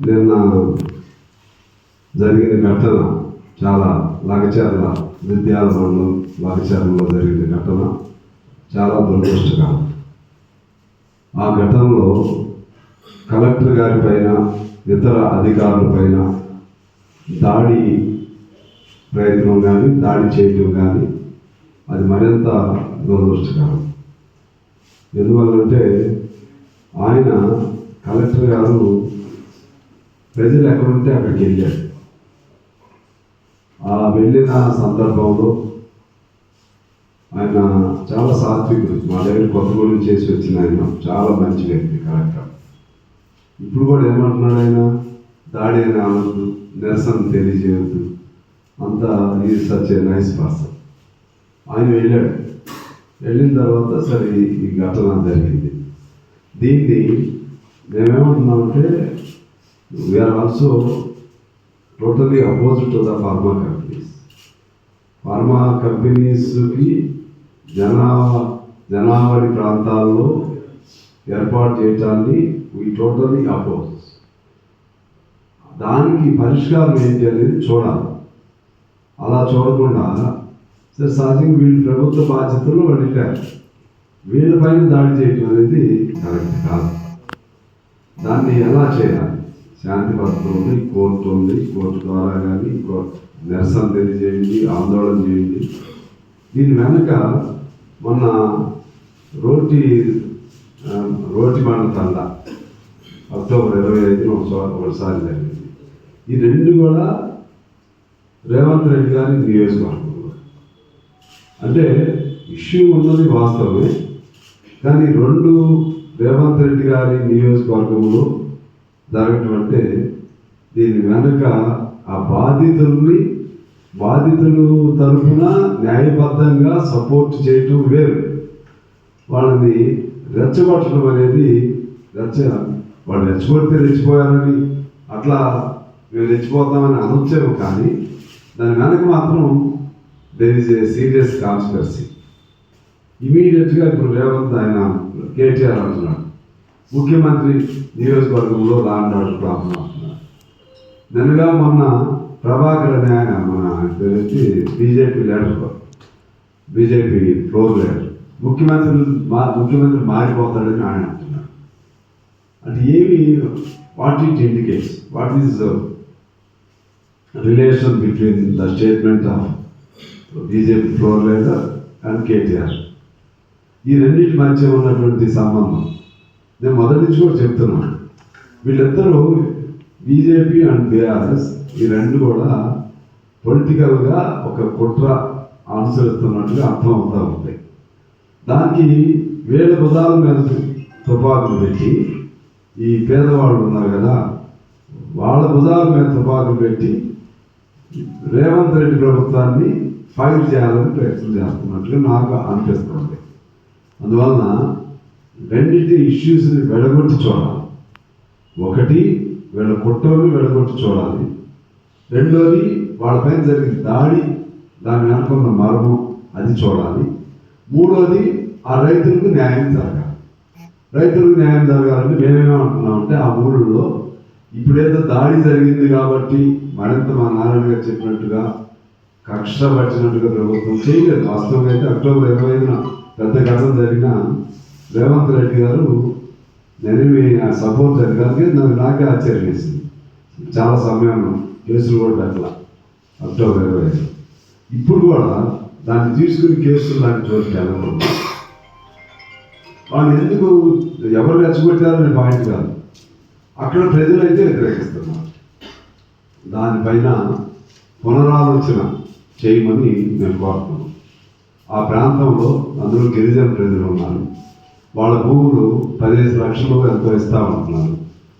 నిన్న జరిగిన ఘటన చాలా లగచర్ల విద్యాల మండలం లగచర్లలో జరిగిన ఘటన చాలా దురదృష్టకరం. ఆ ఘటనలో కలెక్టర్ గారి పైన ఇతర అధికారుల పైన దాడి ప్రయత్నం కానీ దాడి చేయటం కానీ అది మరింత దురదృష్టకరం. ఎందువల్లంటే ఆయన కలెక్టర్ గారు ప్రజలు ఎక్కడుంటే అక్కడికి వెళ్ళాడు ఆ వెళ్ళిన సందర్భంలో ఆయన చాలా సాత్వికుడు. మా దగ్గర కొత్తగూడెం చేసి వచ్చిన ఆయన చాలా మంచి వ్యక్తి కలెక్టర్. ఇప్పుడు కూడా ఏమంటున్నాడు ఆయన? దాడి అని అనద్దు నిరసన తెలియజేయద్దు. అంతా ఈ సచ్ ఏ నైస్ పర్సన్. ఆయన వెళ్ళాడు. వెళ్ళిన తర్వాత సరే ఈ- ఈ ఘటన జరిగింది. దీన్ని మేమేమంటున్నామంటే we are also totally opposite to the pharma companies pharma కంపెనీస్కి జనా జనావరి ప్రాంతాల్లో ఏర్పాటు చేయటాన్ని వీ టోటలీ అపోజ్ దానికి పరిష్కారం ఏంటి అనేది చూడాలి. అలా చూడకుండా సరే సహజంగా వీళ్ళు ప్రభుత్వ బాధ్యతలు వెళ్ళారు వీళ్ళపైన దాడి చేయటం అనేది కరెక్ట్ కాదు. దాన్ని ఎలా చేయాలి? శాంతి భద్రత ఉంది కోర్టు ఉంది కోర్టు ద్వారా కానీ నిరసన తెలియజేయండి ఆందోళన చేయండి. దీని వెనుక మొన్న రోటి రోటి బండ తండ అక్టోబర్ ఇరవై ఐదున ఒకసారి ఒకసారి జరిగింది. ఈ రెండు కూడా రేవంత్ రెడ్డి గారి నియోజకవర్గంలో. అంటే ఇష్యూ ఉన్నది వాస్తవమే కానీ రెండు రేవంత్ రెడ్డి గారి నియోజకవర్గంలో జరగటం అంటే దీని వెనక ఆ బాధితుల్ని బాధితులు తరఫున న్యాయబద్ధంగా సపోర్ట్ చేయటం వేరు. వాళ్ళని రెచ్చగొట్టడం అనేది రెచ్చ వాళ్ళు రెచ్చగొడితే రెచ్చిపోయారని అట్లా మేము రెచ్చిపోతామని అనొచ్చాము కానీ దాని వెనక మాత్రం there is a serious conspiracy ఇమీడియట్గా ఇప్పుడు రేవంత్ ఆయన కేటీఆర్ అంటున్నాడు. ముఖ్యమంత్రి నియోజకవర్గంలో లా అండ్ ఆర్డర్ ప్రాబ్లం అంటున్నాడు నిన్నగా మొన్న ప్రభాకర్ అనే ఆయన మన తెలిసి పేరు వచ్చి BJP leader BJP floor leader ముఖ్యమంత్రి మా ముఖ్యమంత్రి మారిపోతాడని ఆయన అంటున్నాడు అంటే ఏమి what it indicates what is relation between the statement of BJP floor leader and KTR ఈ రెండింటి మధ్య ఉన్నటువంటి సంబంధం నేను మొదటి నుంచి కూడా చెప్తున్నాను వీళ్ళిద్దరూ బీజేపీ అండ్ బీఆర్ఎస్ ఈ రెండు కూడా పొలిటికల్గా ఒక కుట్ర అనుసరిస్తున్నట్టుగా అర్థం అవుతూ ఉంటాయి దానికి వేల బుధాల మీద తుపాకులు పెట్టి ఈ పేదవాళ్ళు ఉన్నారు కదా వాళ్ళ భుజాల మీద తుపాకులు పెట్టి రేవంత్ రెడ్డి ప్రభుత్వాన్ని ఫైర్ చేయాలని ప్రయత్నం చేస్తున్నట్లు నాకు అనిపిస్తుంది. అందువలన రెండింటి ఇష్యూస్ని వెడగొట్టి చూడాలి. ఒకటి వీళ్ళ కుట్రలు వెళ్ళగొట్టి చూడాలి. రెండోది వాళ్ళపైన జరిగిన దాడి దాని అనుకున్న మర్మం అది చూడాలి. మూడోది ఆ రైతులకు న్యాయం జరగాలి. రైతులకు న్యాయం జరగాలంటే మేమేమంటున్నామంటే ఆ ఊళ్ళో ఇప్పుడేదో దాడి జరిగింది కాబట్టి మరింత మా నారాయణ గారు చెప్పినట్టుగా కక్ష పట్టినట్టుగా ప్రభుత్వం చేయలేదు. వాస్తవంగా అయితే అక్టోబర్ ఇరవై ఐదున పెద్ద ఘటన జరిగిన రేవంత్ రెడ్డి గారు నేను సపోర్ట్ జరగాలి నాకు నాకే ఆశ్చర్యం వేసింది. చాలా సమయం కేసులు కూడా అట్లా అక్టోబర్ ఇరవై ఐదు. ఇప్పుడు కూడా దాన్ని తీసుకుని కేసులు లాంటి చోటుకి వెళ్ళకూడదు. వాళ్ళు ఎందుకు ఎవరు రెచ్చగొట్టారనే పాయింట్ కాదు. అక్కడ ప్రజలైతే వ్యతిరేకిస్తున్నారు. దానిపైన పునరాలోచన చేయమని మేము కోరుతున్నాం. ఆ ప్రాంతంలో అందరూ గిరిజన ప్రజలు ఉన్నారు. వాళ్ళ భూములు పదిహేను లక్షలు ఎంతో ఇస్తామంటున్నారు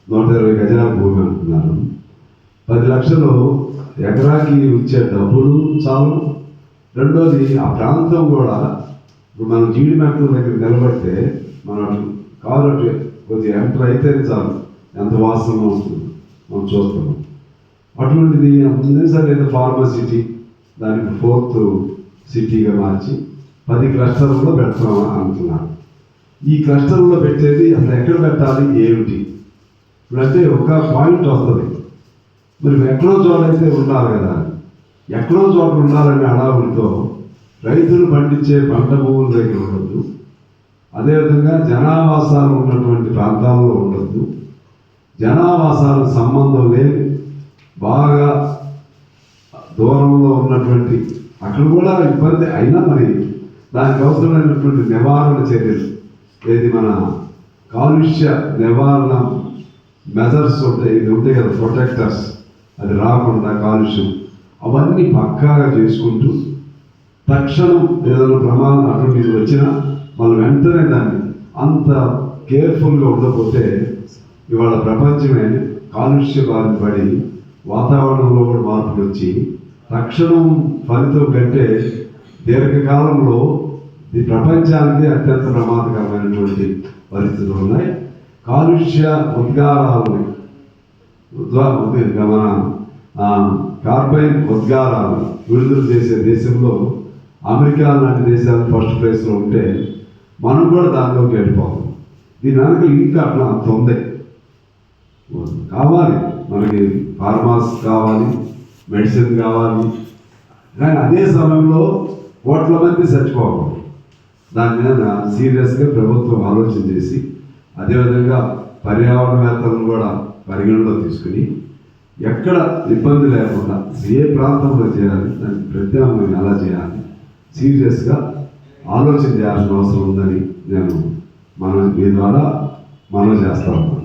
నూట ఇరవై గజాల భూమి అంటున్నారు. పది లక్షలు ఎకరాకి ఇచ్చే డబ్బులు చాలు. రెండోది ఆ ప్రాంతం కూడా ఇప్పుడు మనం జీడి మ్యాప్ల దగ్గర నిలబడితే మనం అటు కారు అటు కొద్దిగా ఎంటర్ అయితే చాలు. ఎంత వాసనగా ఉంటుంది మనం చూస్తున్నాం అటువంటిది అంతే సరే ఏదో ఫార్మసిటీ దానికి ఫోర్త్ సిటీగా మార్చి పది క్లస్టర్లో పెడతామని అంటున్నారు. ఈ క్లస్టర్లో పెట్టేది అసలు ఎక్కడ పెట్టాలి ఏమిటి? ఇప్పుడంటే ఒక పాయింట్ వస్తుంది. మరి ఎక్కడో చోట అయితే ఉండాలి కదా. ఎక్కడో చోట ఉండాలనే అడావులతో రైతులు పండించే పంట భూముల దగ్గర ఉండొద్దు. అదేవిధంగా జనావాసాలు ఉన్నటువంటి ప్రాంతాల్లో ఉండొద్దు. జనావాసాలకు సంబంధం లేని బాగా దూరంలో ఉన్నటువంటి అక్కడ కూడా ఇబ్బంది అయినా మరి దానికి అవసరమైనటువంటి నివారణ చర్యలు ఏది మన కాలుష్య నివారణ మెజర్స్ ఉంటాయి ఇది ఉంటాయి కదా ప్రొటెక్టర్స్. అది రాకుండా కాలుష్యం. అవన్నీ పక్కాగా చేసుకుంటూ తక్షణం ఏదైనా ప్రమాదం అటువంటిది వచ్చినా మనం వెంటనే దాన్ని అంత కేర్ఫుల్గా ఉండకపోతే ఇవాళ ప్రపంచమే కాలుష్య బారిన పడి వాతావరణంలో కూడా మార్పులు వచ్చి తక్షణం ఫలితం కంటే దీర్ఘకాలంలో ఈ ప్రపంచానికి అత్యంత ప్రమాదకరమైనటువంటి పరిస్థితులు ఉన్నాయి. కాలుష్య ఉద్గారాలు ఉద్వా మన కార్బైన్ ఉద్గారాలు విడుదల చేసే దేశంలో అమెరికా లాంటి దేశాలు ఫస్ట్ ప్లేస్లో ఉంటే మనం కూడా దానిలోకి వెళ్ళిపోవాలి దీని వెనక లింక్ అట్లా అంత ఉంది కావాలి. మనకి ఫార్మాస్ కావాలి మెడిసిన్ కావాలి. కానీ అదే సమయంలో కోట్ల మంది చచ్చిపోకూడదు. దాని మీద సీరియస్గా ప్రభుత్వం ఆలోచన చేసి అదేవిధంగా పర్యావరణవేత్తలను కూడా పరిగణలో తీసుకుని ఎక్కడ ఇబ్బంది లేకుండా ఏ ప్రాంతంలో చేయాలి దానికి ప్రత్యామ్నాయం ఎలా చేయాలి సీరియస్గా ఆలోచన చేయాల్సిన అవసరం ఉందని నేను మనం మీ ద్వారా మనం చేస్తా ఉన్నాను.